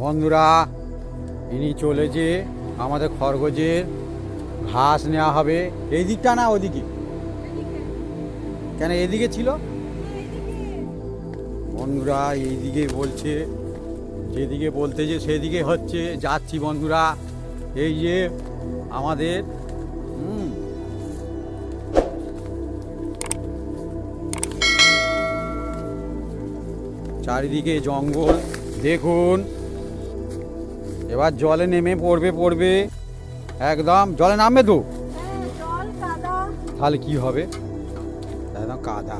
বন্ধুরা, ইনি চলেছে আমাদের খরগোজের ঘাস নেওয়া হবে। এই দিকটা না ওদিকে? কেন, এদিকে ছিল? বন্ধুরা, এইদিকে বলছে, যেদিকে বলতে যে সেদিকে হচ্ছে, যাচ্ছি বন্ধুরা। এই যে আমাদের চারিদিকে জঙ্গল, দেখুন। এবার জলে নেমে পড়বে পড়বে। একদম জলে নামবে তো? হ্যাঁ, জল কাদা। তাহলে কি হবে? একদম কাদা।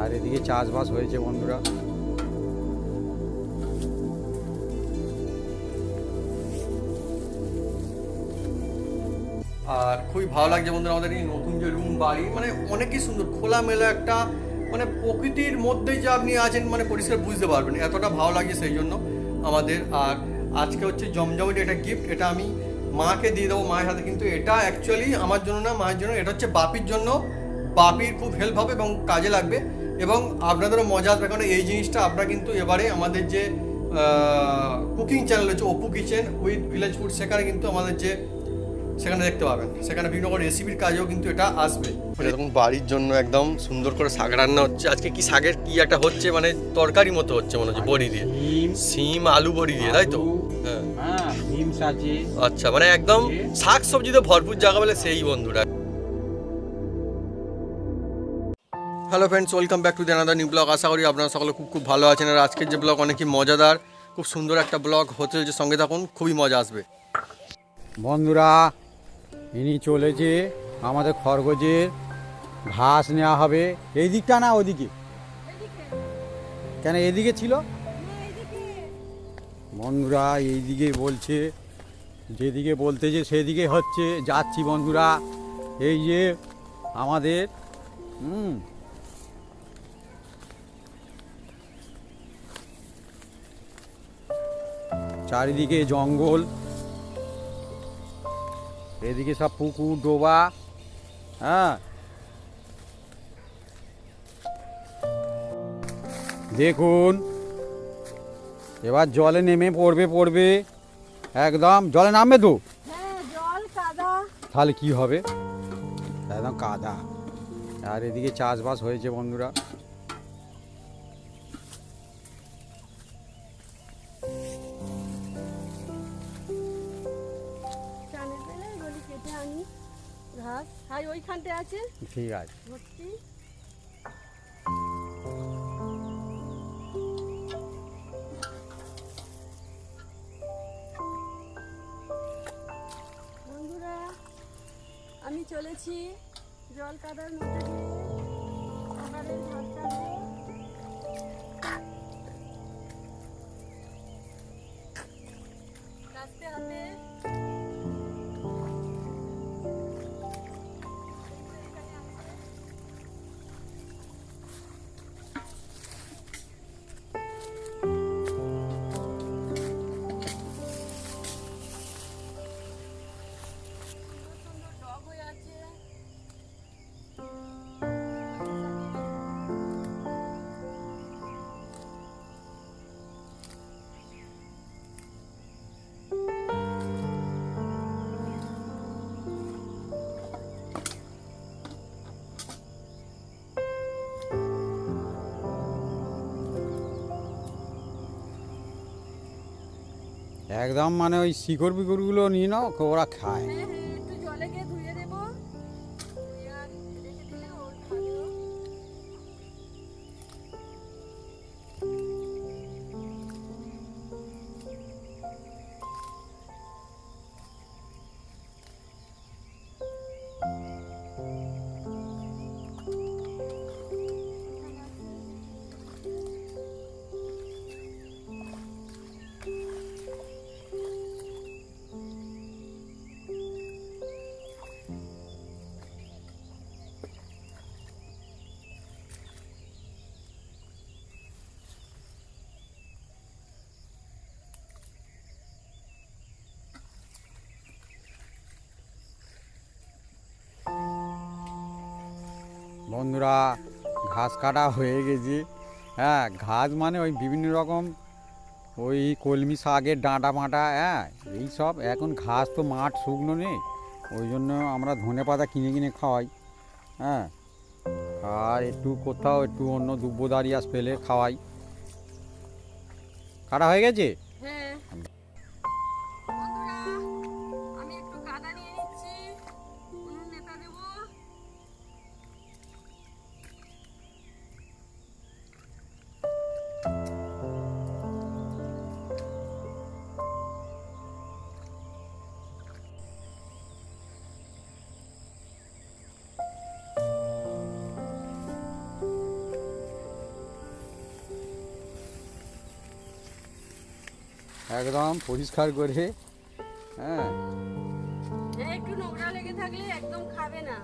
আর এদিকে চাষবাস হয়েছে বন্ধুরা। আর খুবই ভালো লাগছে বন্ধুরা আমাদের এই নতুন যে রুম বাড়ি। মানে অনেকই সুন্দর খোলামেলা একটা মানে প্রকৃতির মধ্যে যে আপনি আছেন মানে পরিষ্কার বুঝতে পারবেন। এতটা ভালো লাগছে সেই জন্য আমাদের। আর আজকে হচ্ছে জমজমের এটা গিফট এটা আমি মাকে দিয়ে দেবো মায়ের হাতে। কিন্তু এটা অ্যাকচুয়ালি আমার জন্য না, মায়ের জন্য এটা হচ্ছে বাপির জন্য। বাপির খুব হেল্প হবে এবং কাজে লাগবে। এবং আপনাদেরও মজা আসবে, কারণ এই জিনিসটা আপনারা কিন্তু এবারে আমাদের যে কুকিং চ্যানেল হচ্ছে Apu kitchen with village food সেখানে কিন্তু আমাদের যে সেখানে দেখতে পাবেন। সেখানে বিভিন্ন রকম রেসিপির কাজেও কিন্তু এটা আসবে। এরকম বাড়ির জন্য একদম সুন্দর করে শাক রান্না হচ্ছে। আজকে কি শাকের কি একটা হচ্ছে মানে তরকারি মতো হচ্ছে মনে হচ্ছে বড়ি দিয়ে। সিম আলু বড়ি দিয়ে তাই তো? হ্যাঁ। হ্যাঁ আচ্ছা মানে একদম শাক সবজিতে ভরপুর জায়গা বলে সেই বন্ধুরা। Hello friends welcome back to the another new blog আশা করি আপনারা সকলে খুব খুব ভালো আছেন। আর আজকের যে ব্লগ অনেকই মজাদার খুব সুন্দর একটা ব্লগ হতে চলেছে। সঙ্গে থাকুন খুবই মজা আসবে। বন্ধুরা ইনি চলেছে আমাদের খরগোজের ঘাস নেওয়া হবে। এই দিকটা না ওদিকে? কেন এদিকে ছিল? বন্ধুরা এইদিকে বলছে যেদিকে বলতে যে সেদিকে হচ্ছে। যাচ্ছি বন্ধুরা এই যে আমাদের হুম। চারিদিকে জঙ্গল এদিকে সব পুকুর ডোবা হ্যাঁ। দেখুন এবার জলে নেমে পড়বে পড়বে। একদম জলে নামবে তো? হ্যাঁ জল কাদা। তাহলে কি হবে? একদম কাদা। আর এদিকে চাষবাস হয়েছে বন্ধুরা। ঠিক আছে। বন্ধুরা আমি চলেছি জল কাদার মধ্যে দিয়ে। সকালের ঘাস একদম মানে ওই শিকড় বিকড়গুলো নিয়ে নাও ওরা খায়। বন্ধুরা, ঘাস কাটা হয়ে গেছে। হ্যাঁ ঘাস মানে ওই বিভিন্ন রকম ওই কলমি শাকের ডাঁটা মাটা হ্যাঁ এই সব। এখন ঘাস তো মাঠ শুকনো নেই, ওই জন্য আমরা ধনে পাতা কিনে কিনে খাওয়াই হ্যাঁ। আর একটু কোথাও একটু অন্য দুব্বদারিয়াস পেলে খাওয়াই। কাটা হয়ে গেছে? একদম পরিষ্কার করে হ্যাঁ। হ্যাঁ একটু নোংরা লেগে থাকলে একদম খাবে না।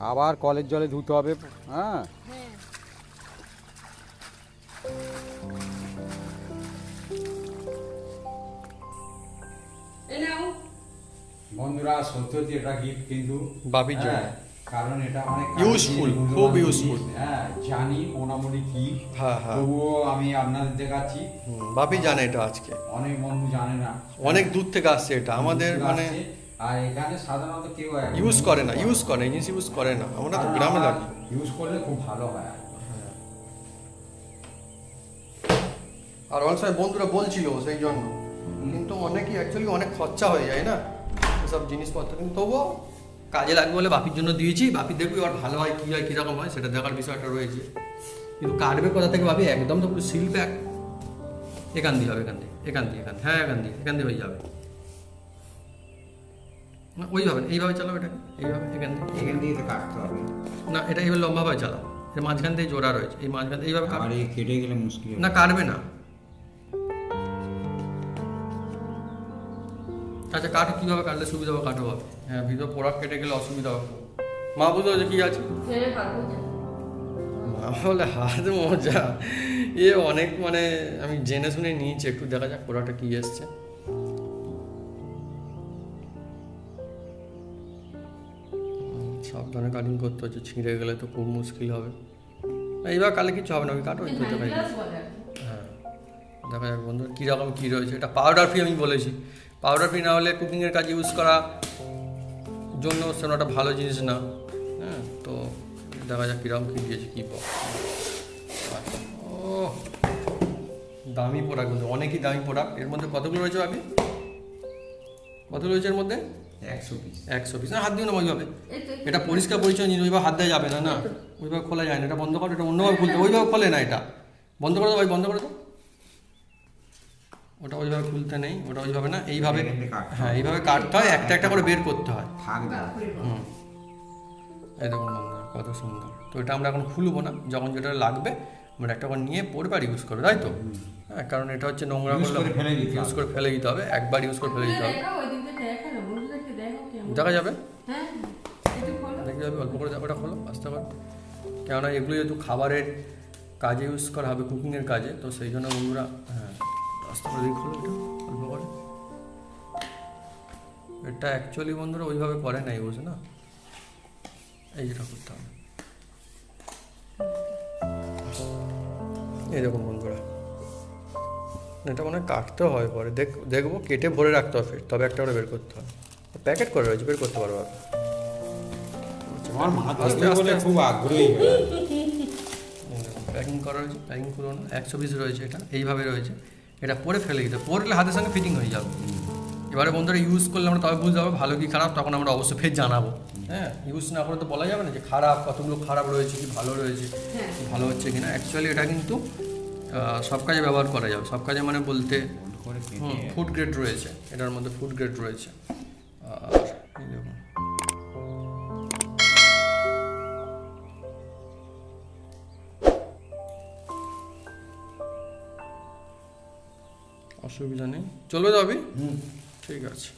আবার কলের জলে ধুতে হবে হ্যাঁ। হ্যাঁ। এ নাও। বন্ধুরা সত্যি এটা গিফট কিন্তু বাপির জন্য। কারণ এটা অনেক Useful, কাজের খুব। জিনিস। হ্যাঁ জানি মোটামুটি কি হ্যাঁ হ্যাঁ। তবুও আমি আপনাদের দেখাচ্ছি। বাপি জানে এটা আজকে। অনেক বন্ধু জানে না। অনেক দূর থেকে আসছে এটা। আমাদের মানে আর এখানে সাধারণত কেউ ইউজ করে না ইউজ করে জিনিস ইউজ করে না। আমরা তো গ্রামে থাকি। ইউজ করলে খুব ভালো হয় আর বন্ধুরা বলছিল সেই জন্য। কিন্তু অনেকই অ্যাকচুয়ালি অনেক খরচা হয়ে যায় না? এসব জিনিসপত্র। কিন্তু তবুও কাজে লাগবে বলে বাপির জন্য দিয়েছি। বাপি দেখবি আর ভালো হয় কী হয় কীরকম হয় সেটা দেখার বিষয়টা রয়েছে। কিন্তু কাটবে কোথা থেকে ভাবি একদম তো পুরো সিল প্যাক। এখান দিয়ে হবে এখান দিয়ে এখান দিয়ে এখান হ্যাঁ এখান দিয়ে এখান দিয়ে হয়ে যাবে। না ওইভাবে এইভাবে চালাও এটা এইভাবে এখান দিয়ে। এখান দিয়ে তো কাটতে হবে। না এটা এইভাবে লম্বাভাবে চালাও। এর মাঝখান দিয়ে জোড়া রয়েছে এই মাঝখান এইভাবে। কেটে। গেলে মুশকিল না কাটবে না। আচ্ছা কাঠ কীভাবে কাটলে সুবিধা হবে কাটো হবে? হ্যাঁ ভিতর পোড়াক কেটে গেলে অসুবিধা হবে। মা বুঝতে পারছে কী আছে? হ্যাঁ। মা বলে হাত মজা? এ অনেক মানে আমি জেনে শুনে নিয়েছি একটু দেখা যাক পোড়াটা কী এসছে। সাবধানে কাটিং করতে হচ্ছে ছিঁড়ে গেলে তো খুব মুশকিল হবে। এইবার কালে কিছু হবে না আমি কাটো। হ্যাঁ দেখা যাক বন্ধু কীরকম কী রয়েছে? এটা পাউডার ফ্রি আমি বলেছি। পাউডার ফ্রি না হলে কুকিংয়ের কাজে ইউজ করা জন্য সেরকম একটা ভালো জিনিস না। হ্যাঁ তো দেখা যাক কীরকম কী দিয়েছে কী ও দামি প্রোডাক্ট কিন্তু অনেকই দামি প্রোডাক্টের মধ্যে কতগুলো রয়েছে আপনি কতগুলো রয়েছে এর মধ্যে? একশো পিস একশো পিস না হাত দিও না ওইভাবে। এটা পরিষ্কার পরিচ্ছন্ন জিনিস ওইভাবে হাত দেওয়া যাবে না না। ওইভাবে খোলা যায় না। এটা বন্ধ করো এটা অন্যভাবে খুলতে ওইভাবে খোলে না এটা। বন্ধ করে দাও ভাই বন্ধ করে দাও। ওটা ওইভাবে খুলতে নেই ওটা ওইভাবে না এইভাবে হ্যাঁ এইভাবে কাটতে হয় একটা একটা করে বের করতে হয়। হুম। এই দেখুন বন্ধুরা কত সুন্দর। তো এটা আমরা এখন খুলবো না যখন যেটা লাগবে আমরা একটা করে নিয়ে পরবার ইউজ করবে তাই তো? হ্যাঁ কারণ এটা হচ্ছে নোংরা Use করে ফেলে দিতে ইউজ করে ফেলে দিতে হবে একবার ইউজ করে ফেলে দিতে হবে। দেখো বন্ধুদেরকে দেখো যাবে? হ্যাঁ, যাবে অল্প করে ওটা খোলো আস্তে করে। কেননা এগুলো যেহেতু খাবারের কাজে ইউজ করা হবে কুকিংয়ের কাজে তো সেই জন্য বন্ধুরা হ্যাঁ। আস্তে করে খোলো এটা অল্প করে এটা অ্যাকচুয়ালি বন্ধুরা ওইভাবে করে না ইউজ না? এই যেটা করতে হবে দেখুন বন্ধুরা। এটা মনে হয় কাটতে হয় পরে। দেখ দেখব কেটে ভরে রাখতে হবে। তবে একটা করে বের করতে হবে প্যাকেট করে রয়েছে বের করতে পারব খুব আগ্রহী। প্যাকিং করা রয়েছে প্যাকিং করো না একশো পিস রয়েছে এটা। এইভাবে রয়েছে। এটা পরে ফেলে দিতে পরলে হাতের সঙ্গে ফিটিং হয়ে যাবে। এবারে বন্ধুরা ইউজ করলে আমরা তবে বুঝতে পারব ভালো কি খারাপ তখন আমরা অবশ্যই ফের জানাব। হ্যাঁ ইউজ না করে তো বলা যাবে না যে খারাপ কতগুলো খারাপ রয়েছে কি ভালো রয়েছে হ্যাঁ। কি ভালো হচ্ছে কিনা। অ্যাকচুয়ালি এটা কিন্তু সব কাজে ব্যবহার করা যাবে। সব কাজে মানে বলতে হুম ফুড গ্রেড রয়েছে। এটার মধ্যে ফুড গ্রেড রয়েছে। আর অসুবিধা নেই। চলবে হুম। ঠিক আছে।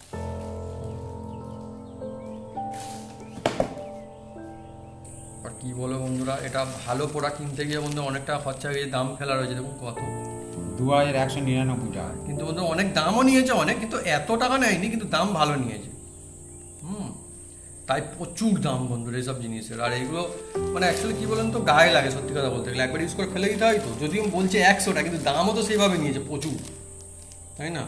আর কি বলো বন্ধুরা এটা ভালো প্রোডাক্ট কিনতে গিয়ে বন্ধু অনেক টাকা খরচা হয়ে দাম ফেলা রয়েছে দেখুন কত। দু হাজার একশো নিরানব্বই টাকা। কিন্তু বন্ধু অনেক দামও নিয়েছে অনেক কিন্তু এত টাকা নেয়নি কিন্তু দাম ভালো নিয়েছে। হুম। তাই প্রচুর দাম বন্ধুরা এইসব জিনিসের। আর এগুলো মানে অ্যাকচুয়ালি কী বলেন তো গায়ে লাগে সত্যি কথা বলতে গেলে। একবার ইউজ করে ফেলে দিতে হয় তো। যদিও বলছে একশোটা কিন্তু দামও তো সেইভাবে নিয়েছে প্রচুর। তাই না?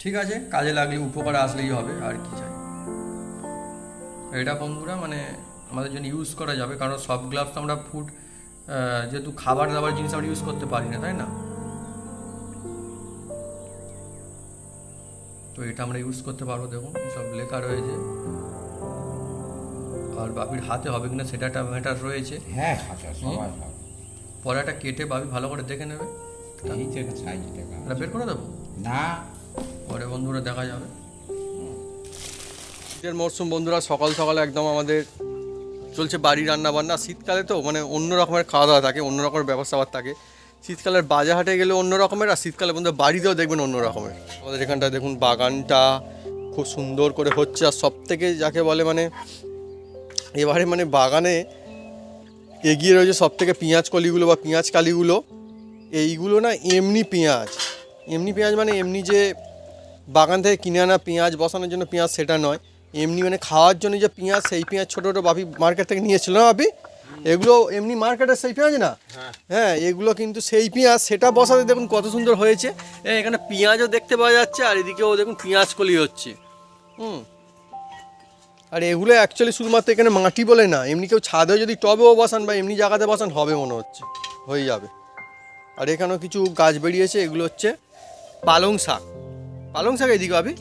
ঠিক আছে কাজে লাগলে উপকার আসলেই হবে আর কি চাই। এটা বন্ধুরা মানে আমাদের জন্য ইউজ করা যাবে কারণ সব গ্লাভস আমরা ফুড যেহেতু খাবার দাবার জিনিস আমরা ইউজ করতে পারি না তাই না? তো এটা আমরা ইউজ করতে পারব দেখুন সব লেখা রয়েছে। আর বাপির হাতে হবে কিনা সেটা একটা ম্যাটার রয়েছে। হ্যাঁ পরে একটা কেটে বাপি ভালো করে দেখে নেবে। এই থেকে সাইজ টাকা এটা বের করে দেবো? না। পরে বন্ধুরা দেখা যাবে। শীতের মরশুম বন্ধুরা সকাল সকাল একদম আমাদের চলছে বাড়ি রান্না বান্না শীতকালে তো মানে অন্য রকমের খাওয়া দাওয়া থাকে অন্য রকমের ব্যবস্থা থাকে। শীতকালের বাজার হাটে গেলে অন্য রকমের আর শীতকালে বন্ধু বাড়িতেও দেখবেন অন্য রকমের। আমাদের এখানটা দেখুন বাগানটা খুব সুন্দর করে হচ্ছে আর সব থেকে যাকে বলে মানে এবারে মানে বাগানে এগিয়ে রয়েছে সব থেকে পেঁয়াজ কলিগুলো বা পেঁয়াজ কালিগুলো। এইগুলো না এমনি পেঁয়াজ। এমনি পেঁয়াজ মানে এমনি যে বাগান থেকে কিনে আনা পেঁয়াজ বসানোর জন্য পেঁয়াজ সেটা নয়। এমনি মানে খাওয়ার জন্য যে পেঁয়াজ সেই পেঁয়াজ ছোটো ছোটো বাপি মার্কেট থেকে নিয়েছিল না বাপি এগুলো এমনি মার্কেটের সেই পেঁয়াজ না? হ্যাঁ। এগুলো কিন্তু সেই পেঁয়াজ সেটা বসাতে দেখুন কত সুন্দর হয়েছে। এ, এখানে পেঁয়াজও দেখতে পাওয়া যাচ্ছে আর এদিকেও দেখুন পেঁয়াজ কলি হচ্ছে। হুম। আর এগুলো অ্যাকচুয়ালি শুধুমাত্র এখানে মাটি বলে না এমনি কেউ ছাদেও যদি টবেও বসান বা এমনি জায়গাতে বসান হবে মনে হচ্ছে। হয়ে যাবে। আর এখানেও কিছু গাছ বেরিয়েছে এগুলো হচ্ছে পালং শাক। পালং শাক এদিকে আবি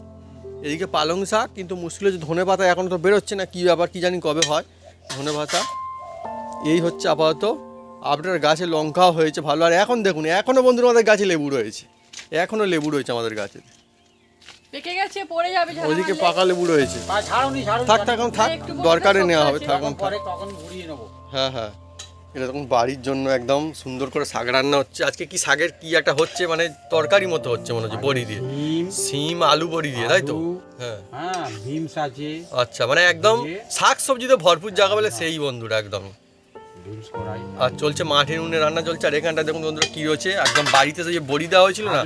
এদিকে পালং শাক কিন্তু মুশকিল হচ্ছে ধনে পাতা এখন তো বেরোচ্ছে না কী ব্যাপার কী জানি কবে হয়। ধনে পাতা এই হচ্ছে আপাতত। আপনার গাছে লঙ্কাও হয়েছে ভালো। আর এখন দেখুন এখনও বন্ধুরা আমাদের গাছে লেবু রয়েছে। এখনও লেবু রয়েছে আমাদের গাছে। পেকে গেছে পড়ে যাবে ওইদিকে পাকা লেবু রয়েছে। বা ছাড়ুনি ছাড়ুনি থাক থাক এখন থাক দরকারে নেওয়া হবে থাক হ্যাঁ হ্যাঁ। এটা তখন বাড়ির জন্য একদম সুন্দর করে শাক রান্না হচ্ছে। আজকে কি শাকের কি একটা হচ্ছে মানে তরকারি মতো হচ্ছে মনে হচ্ছে বড়ি দিয়ে। সিম আলু বড়ি দিয়ে তাই তো? হ্যাঁ। হ্যাঁ আছে। আচ্ছা মানে একদম শাক সবজিতে ভরপুর জায়গা বলে সেই বন্ধুরা একদম। আর চলছে মাটির উনে রান্না চলছে আর এখানটা দেখুন বন্ধুরা কি হয়েছে একদম বাড়িতে যে বড়ি দেওয়া হয়েছিল না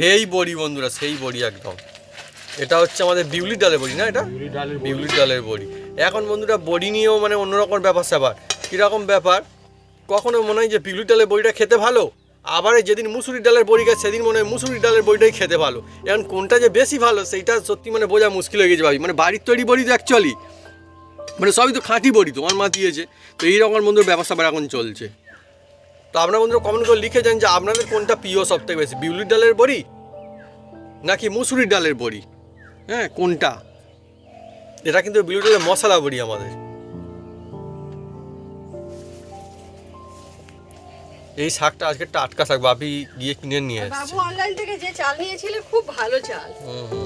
সেই বড়ি বন্ধুরা সেই বড়ি একদম। এটা হচ্ছে আমাদের বিউলির ডালের বড়ি না এটা? বিউলি বিউলির ডালের বড়ি। এখন বন্ধুরা বড়ি নিয়েও মানে অন্যরকম ব্যাপার স্যাপার। কীরকম ব্যাপার? কখনো মনে হয় যে বিউলির ডালের বড়িটা খেতে ভালো? আবার যেদিন মুসুরির ডালের বড়ি খায়, সেদিন মনে হয় মুসুরির ডালের বড়িটাই খেতে ভালো। এখন কোনটা যে বেশি ভালো, সেইটা সত্যি মানে বোঝা মুশকিল হয়ে গেছে ভাবি। মানে বাড়ির তৈরি বড়ি তো অ্যাকচুয়ালি মানে সবই তো খাঁটি বড়ি তোমার মা দিয়েছে। তো এইরকম বন্ধুর স্যাপার এখন চলছে। তো আপনারা বন্ধুরা কমেন্ট করে লিখে যান যে আপনাদের কোনটা প্রিয় সব থেকে বেশি বিউলির ডালের বড়ি নাকি মুসুরির ডালের বড়ি? হ্যাঁ কোনটা? এটা কিন্তু বিউলির ডালের মশলা বড়ি আমাদের। এই শাকটা আজকে টাটকা শাক বাপি গিয়ে কিনে নিয়ে বাবু অনলাইন থেকে যে চাল নিয়েছিল খুব ভালো চাল।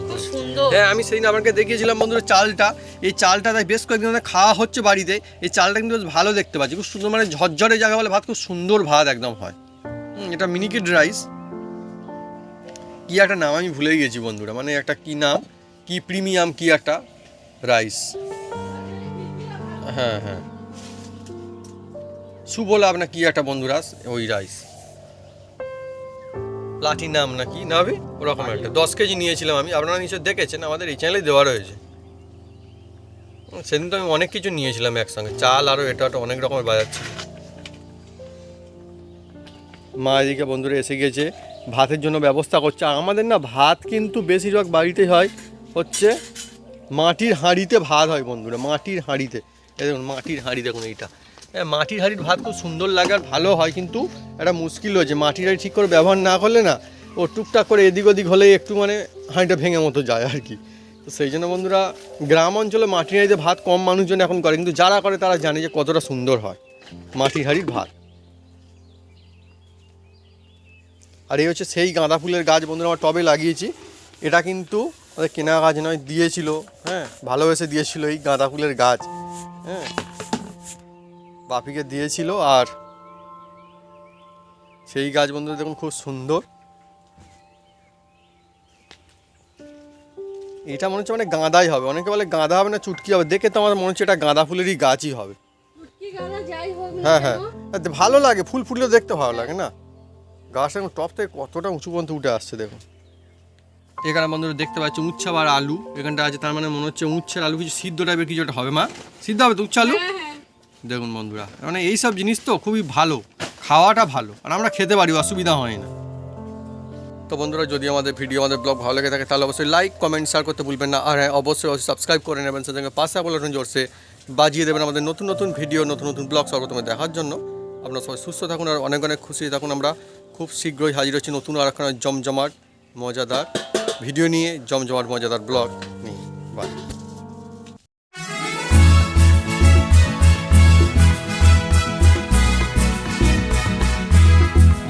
খুব সুন্দর। হ্যাঁ আমি সেদিন আপনাকে দেখিয়েছিলাম বন্ধুরা চালটা। এই চালটা তাই বেশ কয়েকদিন ধরে খাওয়া হচ্ছে বাড়িতে। এই চালটা কিন্তু বেশ ভালো দেখতে পাচ্ছি। খুব সুন্দর মানে ঝরঝরে জায়গা বলে ভাত খুব সুন্দর ভাত একদম হয়। এটা মিনিকেট রাইস। কি একটা নাম আমি ভুলে গেছি বন্ধুরা। মানে একটা কি নাম? কি প্রিমিয়াম কি একটা রাইস। হ্যাঁ হ্যাঁ। সুবলাভ না কি একটা বন্ধুরা ওই রাইস প্লাটিনাম না কি না ভাবি? ওরকম একটা। দশ কেজি নিয়েছিলাম আমি। আপনারা নিশ্চয় দেখেছেন, আমাদের এই চ্যানেলে দেওয়া রয়েছে। সেদিন তো আমি অনেক কিছু নিয়েছিলাম একসঙ্গে। চাল আরও এটা অনেক রকমের বাজার ছিল মা এদিকে বন্ধুরা এসে গেছে, ভাতের জন্য ব্যবস্থা করছে। আমাদের না ভাত কিন্তু বেশিরভাগ বাড়িতে হয়। হচ্ছে মাটির হাঁড়িতে ভাত হয় বন্ধুরা, মাটির হাঁড়িতে। দেখুন, মাটির হাঁড়ি দেখুন এইটা। মাটির হাঁড়ির ভাত খুব সুন্দর লাগে আর ভালো হয়, কিন্তু একটা মুশকিল হয়েছে মাটির হাঁড়ি ঠিক করে ব্যবহার না করলে না, ও টুকটাক করে এদিক ওদিক হলে একটু মানে হাঁড়িটা ভেঙে মতো যায় আর কি। তো সেই জন্য বন্ধুরা, গ্রাম অঞ্চলে মাটির হাঁড়িতে ভাত কম মানুষজন এখন করে, কিন্তু যারা করে তারা জানে যে কতটা সুন্দর হয় মাটির হাঁড়ির ভাত। আর এই হচ্ছে সেই গাঁদা ফুলের গাছ বন্ধুরা আমার টবে লাগিয়েছি। এটা কিন্তু কেনা গাছ নয়, দিয়েছিল হ্যাঁ ভালোবেসে দিয়েছিল এই গাঁদা ফুলের গাছ হ্যাঁ। বাপিকে দিয়েছিল আর সেই গাছ বন্ধুরা দেখুন খুব সুন্দর। এটা মনে হচ্ছে মানে গাঁদাই হবে। অনেকে বলে গাঁদা হবে না চুটকি হবে। দেখে তো আমার মনে হচ্ছে এটা গাঁদা ফুলেরই গাছই হবে। হ্যাঁ হ্যাঁ। ভালো লাগে ফুল ফুটলে দেখতে ভালো লাগে না। গাছটা এখন টপ থেকে কতটা উঁচু পর্যন্ত উঠে আসছে দেখুন। এখানে বন্ধুরা দেখতে পাচ্ছি উচ্ছে আর আলু। এখানটা আছে তার মানে মনে হচ্ছে উচ্ছের আলু কিছু সিদ্ধ টাইপের কিছু একটা হবে মা। সিদ্ধ হবে তো উচ্ছে আলু? হ্যাঁ হ্যাঁ। দেখুন বন্ধুরা মানে এই সব জিনিস তো খুবই ভালো, খাওয়াটা ভালো, আর আমরা খেতে পারি, অসুবিধা হয় না। তো বন্ধুরা, যদি আমাদের ভিডিও আমাদের ব্লগ ভালো লেগে থাকে, তাহলে অবশ্যই লাইক কমেন্ট শেয়ার করতে ভুলবেন না। আর হ্যাঁ অবশ্যই অবশ্যই সাবস্ক্রাইব করে নেবেন সেজন্য পাশে বলবেন জোরসে বাজিয়ে দেবেন আমাদের নতুন নতুন ভিডিও নতুন নতুন ব্লগ সর্বপ্রথমে দেখার জন্য। আপনারা সবাই সুস্থ থাকুন আর অনেক অনেক খুশি থাকুন আমরা। খুব শীঘ্রই হাজির হচ্ছি নতুন আর জমজমাট, মজাদার ভিডিও নিয়ে, জমজমাট, মজাদার ব্লগ নিয়ে।